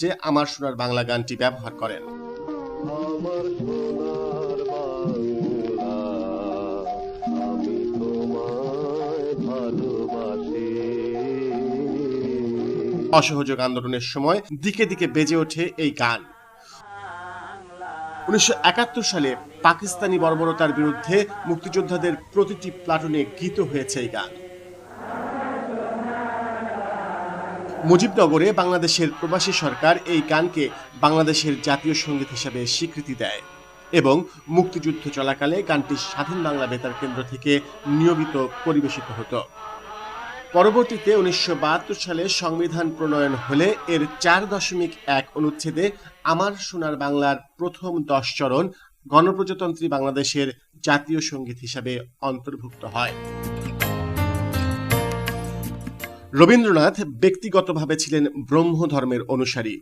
যে আমার সোনার বাংলা গানটি ব্যবহার করেন। অসহযোগ আন্দোলনের সময় দিকে দিকে বেজে ওঠে এই গান। উনিশশো একাত্তর সালে পাকিস্তানি বর্বরতার বিরুদ্ধে মুক্তিযোদ্ধাদের প্রতিটি প্লাটুনে গীত হয়েছে এই গান। মুজিবনগরে বাংলাদেশের প্রবাসী সরকার এই গানকে বাংলাদেশের জাতীয় সংগীত হিসাবে স্বীকৃতি দেয় এবং মুক্তিযুদ্ধ চলাকালে গানটি স্বাধীন বাংলা বেতার কেন্দ্র থেকে নিয়মিত পরিবেশিত হতো। পরবর্তীতে উনিশশো বাহাত্তর সালে সংবিধান প্রণয়ন হলে এর চার দশমিক এক অনুচ্ছেদে আমার সোনার বাংলার প্রথম দশ চরণ গণপ্রজাতন্ত্রী বাংলাদেশের জাতীয় সংগীত হিসাবে অন্তর্ভুক্ত হয়। রবীন্দ্রনাথ ব্যক্তিগতভাবে ছিলেন ব্রহ্ম ধর্মের অনুসারী।